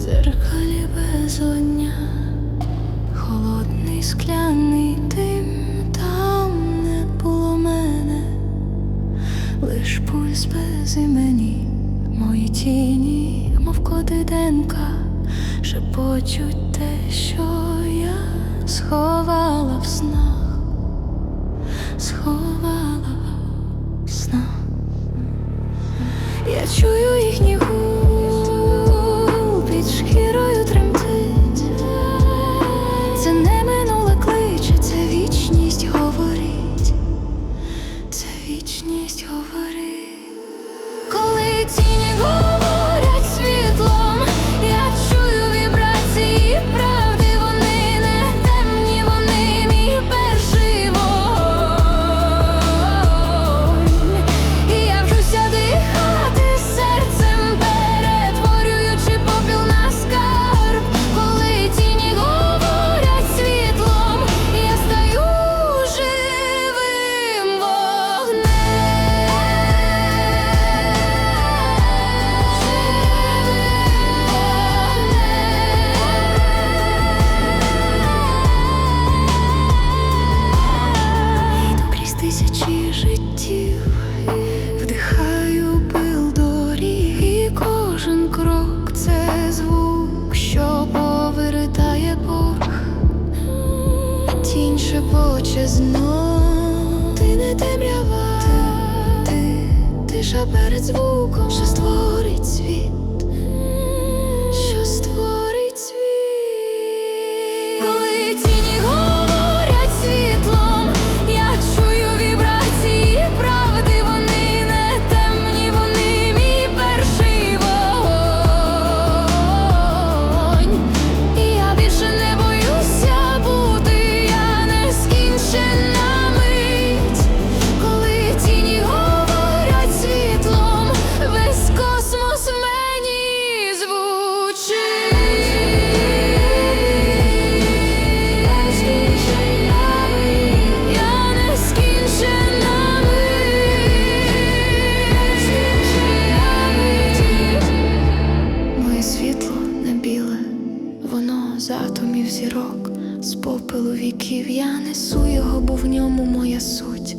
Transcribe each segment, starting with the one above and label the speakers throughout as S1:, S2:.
S1: дзеркалі безодня, холодний скляний дим, там не було мене, лиш пульс без імені, мої тіні, мов коди денка, шепочуть те, що я сховала в снах, сховала в снах. Я чую їхній Коли життів, вдихаю пил доріг, і кожен крок це звук, що повертає борг. Тінь шепоче знов, ти не темрява, ти, ти, тиша перед звуком, що створить світ, з атомів зірок, з попелу віків я несу його, бо в ньому моя суть,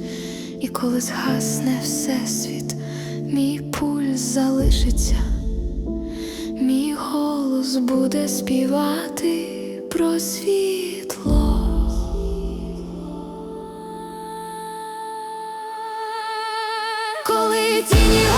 S1: і коли згасне всесвіт, мій пульс залишиться, мій голос буде співати про світло. Коли тіні